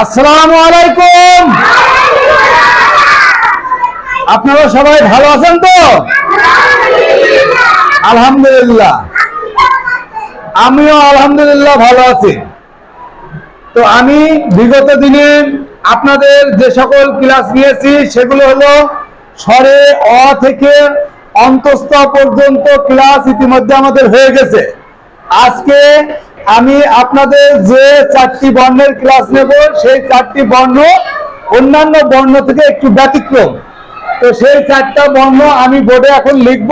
আসসালামু আলাইকুম। আপনারা সবাই ভালো আছেন তো? আলহামদুলিল্লাহ। আমিও আলহামদুলিল্লাহ ভালো আছি। তো আমি বিগত দিনে আপনাদের যে সকল ক্লাস নিয়েছি, সেগুলো হলো স্বরে অ থেকে অন্তস্থ পর্যন্ত ক্লাস ইতিমধ্যে আমাদের হয়ে গেছে। আজকে আমি আপনাদের যে চারটি বর্ণের ক্লাস নেব, সেই চারটি বর্ণ অন্যান্য বর্ণ থেকে একটু ব্যতিক্রম। তো সেই চারটা বর্ণ আমি বোর্ডে এখন লিখব।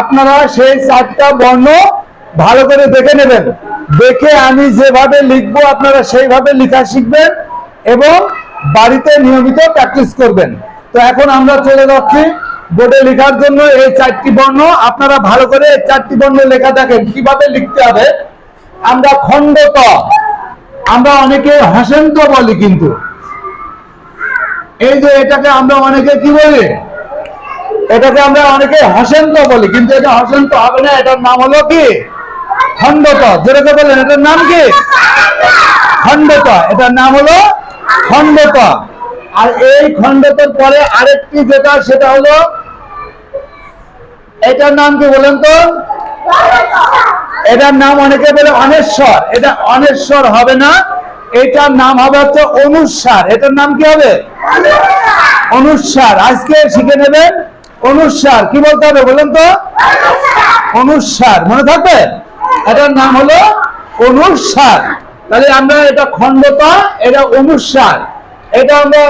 আপনারা সেই চারটা বর্ণ ভালো করে দেখে নেবেন। দেখে আমি যেভাবে লিখব, আপনারা সেইভাবে লেখা শিখবেন এবং বাড়িতে নিয়মিত প্র্যাকটিস করবেন। তো এখন আমরা চলে যাচ্ছি। বোর্ডে লেখার জন্য এই চারটি বর্ণ, আপনারা ভালো করে এই চারটি বর্ণ লেখা দেখেন, কীভাবে লিখতে হবে। আমরা খণ্ডত, আমরা অনেকে হসেন্ত বলি কিন্তু। এই যে এটাকে আমরা অনেকে কি বলি? এটাকে আমরা অনেকে হসেন্ত বলি, কিন্তু এটা হসেন্ত হবে না, এটার নাম হলো কি? খণ্ডত। যেটাকে বলেন এটার নাম কি? খণ্ডত। এটার নাম হলো খণ্ডত। আর এই খণ্ডতের পরে আরেকটি যেটা, সেটা হলো এটার নাম কি বলেন তো? এটার নাম অনেকে বলে অনেশ্বর। এটা অনেশ্বর হবে না, এটার নাম হবে হচ্ছে অনুসার। এটার নাম কি হবে? অনুসার। আজকে শিখে নেবেন অনুসার। কি বলতে হবে বলেন তো? অনুসার। মনে থাকবে? এটার নাম হলো অনুসার। তাহলে আমরা এটা খণ্ডতা, এটা অনুসার। এটা আমরা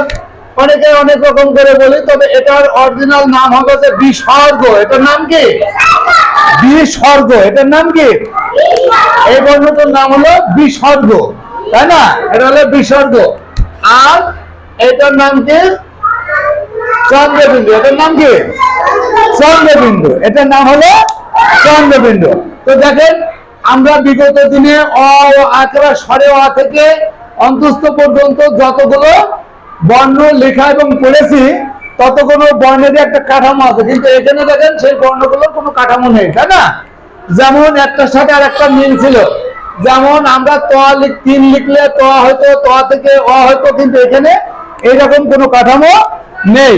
অনেকে অনেক রকম করে বলি, তবে এটার অরিজিনাল নাম হবে যে বিসর্গ। এটার নাম কি? বিসর্গ। এটার নাম কি? এই বর্ণটার নাম হলো বিসর্গ। তাই না? এটা হলো বিসর্গ। আর এটার নাম কি? চন্দ্রবিন্দু। এটার নাম কি? চন্দ্রবিন্দু। এটার নাম হলো চন্দ্রবিন্দু। তো দেখেন, আমরা বিগত দিনে অ ও আঁকড়া স্বরে অ থেকে অন্তস্থ পর্যন্ত যতগুলো বর্ণ, লেখা এবং পড়েছি ততগুলো বর্ণেরই একটা কাঠামো আছে। কিন্তু এখানে দেখেন, সেই বর্ণগুলোর কোনো কাঠামো নেই, তাই না? যেমন একটার সাথে আর একটা মিল ছিল। যেমন আমরা ত লিখ তিন লিখলে ত হয়তো, ত থেকে অ হয়তো, কিন্তু এখানে এইরকম কোনো কাঠামো নেই।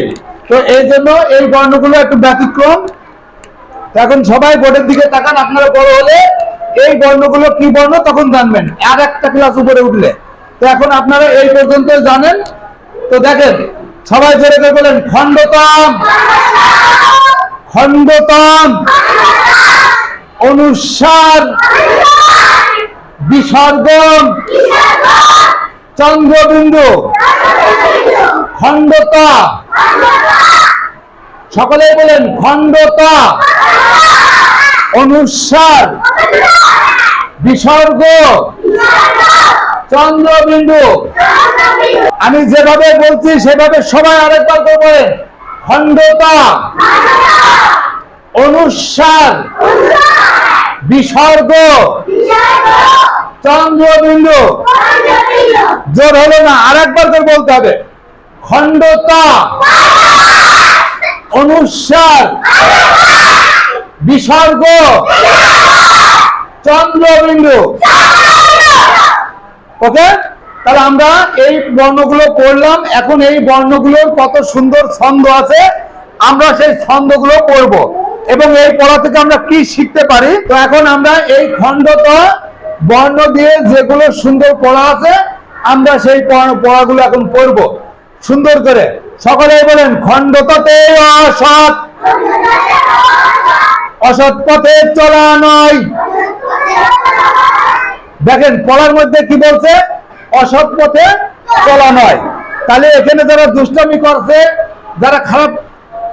তো এই জন্য এই বর্ণগুলো একটু ব্যতিক্রম। এখন সবাই বোর্ডের দিকে তাকান, আপনারা বড় হলে এই বর্ণগুলো কি বর্ণ, তখন জানবেন। আর একটা ক্লাস উপরে উঠলে। তো এখন আপনারা এই পর্যন্ত জানেন তো দেখেন, সবাই জোরে করে বলেন, খণ্ডতম। খণ্ডতম। অনুসার। বিসর্গম চন্দ্রবিন্দু। খণ্ডতা। সকলেই বলেন, খণ্ডতা। অনুসার। বিসর্গ। চন্দ্রবিন্দু। আমি যেভাবে বলছি, সেভাবে সবাই আরেকবার বলেন। খণ্ডতা। অনুসার। বিসর্গ। চন্দ্রবিন্দু। জোর হলো না, আরেকবার করে বলতে হবে। খণ্ডতা। অনুসার। বিসর্গ। চন্দ্রবিন্দু। ওকে? তাহলে আমরা এই বর্ণগুলো পড়লাম। এখন এই বর্ণগুলোর কত সুন্দর ছন্দ আছে, আমরা সেই ছন্দগুলো পড়ব। এবং এই পড়া থেকে আমরা কি শিখতে পারি? তো এখন আমরা এই খণ্ডত বর্ণ দিয়ে যেগুলো সুন্দর পড়া আছে, আমরা সেই পড়া- পড়াগুলো এখন পড়ব। সুন্দর করে। সকলেই বলেন, খণ্ডততে অসৎ। অসৎ পথে চলা নয়। দেখেন পড়ার মধ্যে কি বলছে? অসৎ পথে চলা নয়। তাহলে এখানে যারা দুষ্টামি করছে, যারা খারাপ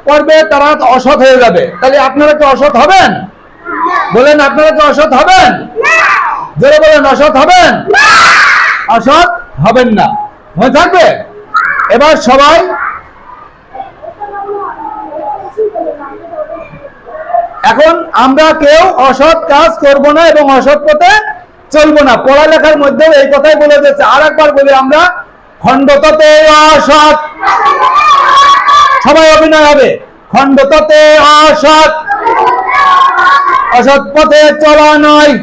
করবে, তারা অসৎ হয়ে যাবে। তাহলে আপনারা কি অসৎ হবেন? বলেন, আপনারা কি অসৎ হবেন? জোরে বলেন, অসৎ হবেন? অসৎ হবেন না। হয়ে থাকবে? এবার সবাই এখন আমরা কেউ অসৎ কাজ করব না এবং অসৎ পথে চলবো না পড়ালেখার মধ্যেও এই কথাই বলে দিচ্ছে আর একবার বলি আমরা খণ্ডততে সবাই অভিনয় হবে খণ্ডততে অসৎ অসৎ পথে চলা নয়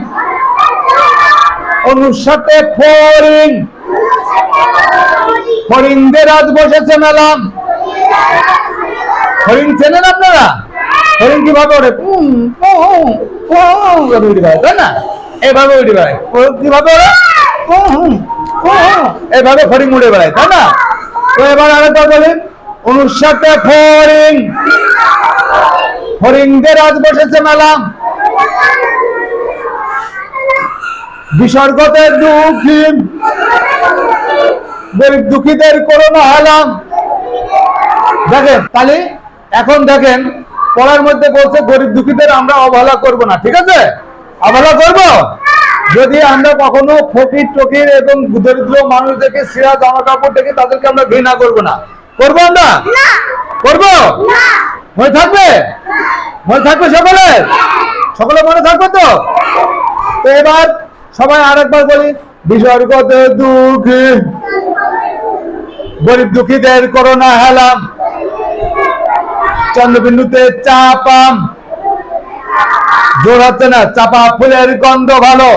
অনুসাতে ফরিং হরিণদের আজ বসেছে মেলা হরিণ চেনেন আপনারা হরিণ কীভাবে বেড়ায়, তাই না এভাবে উঠে বেড়ায়। কীভাবে? এভাবে হরিণ উড়ে বেড়ায়, তাই না? তো এবার আরেকবার বলি অনুসারটা হরিণ হরিণদের আজ বসেছে মেলা। বিসর্গতে দুঃখী, গরিব দুঃখীদের করোনা হালাম দেখেন, তাহলে এখন দেখেন, পড়ার মধ্যে বলছে গরিব দুঃখীদের আমরা অবহেলা করব না, ঠিক আছে? অবহেলা করব? যদি আমরা কখনো ফকির টকির এবং দরিদ্র মানুষদেরকে সিরা জামা কাপড় দেখে তাদেরকে আমরা ঘৃণা করব না। করব আমরা? করব? মনে থাকবে? মনে থাকবে সকলে? সকলে মনে থাকবে তো? তো এবার সবাই আরেকবার বলি বিসর্গতে দুঃখী গরিব দুঃখীদের করোনা হেলাম চন্দ্রবিন্দুতে চাপাম। জোর হচ্ছে না, চাপা ফুলের গন্ধ ভালো।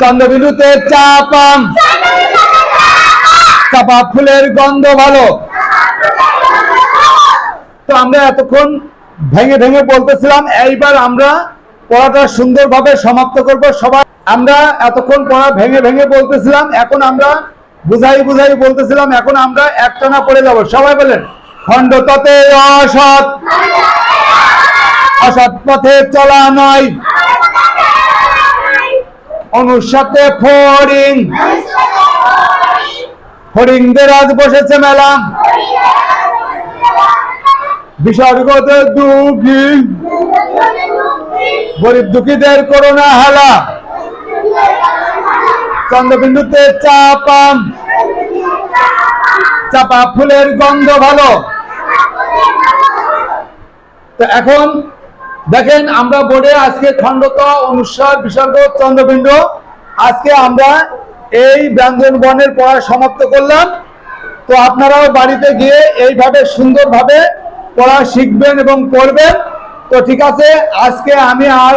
চন্দ্রবিন্দুতে চাপাম চাপা ফুলের গন্ধ ভালো। তো আমরা এতক্ষণ ভেঙে ভেঙে বলতেছিলাম, এইবার আমরা পড়াটা সুন্দরভাবে সমাপ্ত করব। সবাই, আমরা এতক্ষণ পড়া ভেঙে ভেঙে বলতেছিলাম, এখন আমরা বুঝাই বুঝাই বলতেছিলাম, এখন আমরা একটানা পড়ে যাব। সবাই বলেন খণ্ড ততে অসৎ। অসৎ পথে চলা নয়। অনুসাতে ফরিং ফড়িংদের আজ বসেছে মেলা। বিসর্গতে দুঃখী। গরিব দুঃখীদের করোনা হালা। চন্দ্রবিন্দুতে চাপাম চাপা ফুলের গন্ধ ভালো। তো এখন দেখেন, আমরা বোর্ডে আজকে খণ্ডত অনুসার বিসর্গ চন্দ্রবিন্দু আজকে আমরা এই ব্যঞ্জন বর্ণের পড়া সমাপ্ত করলাম। তো আপনারাও বাড়িতে গিয়ে এইভাবে সুন্দরভাবে পড়া শিখবেন এবং পড়বেন। তো ঠিক আছে, আজকে আমি আর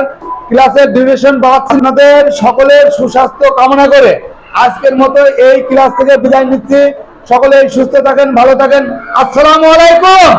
ক্লাসের ডিউরেশন বাড়াচ্ছি আপনাদের সকলের সুস্বাস্থ্য কামনা করে আজকের মতো এই ক্লাস থেকে বিদায় নিচ্ছি। সকলে সুস্থ থাকেন, ভালো থাকেন। আসসালামু আলাইকুম।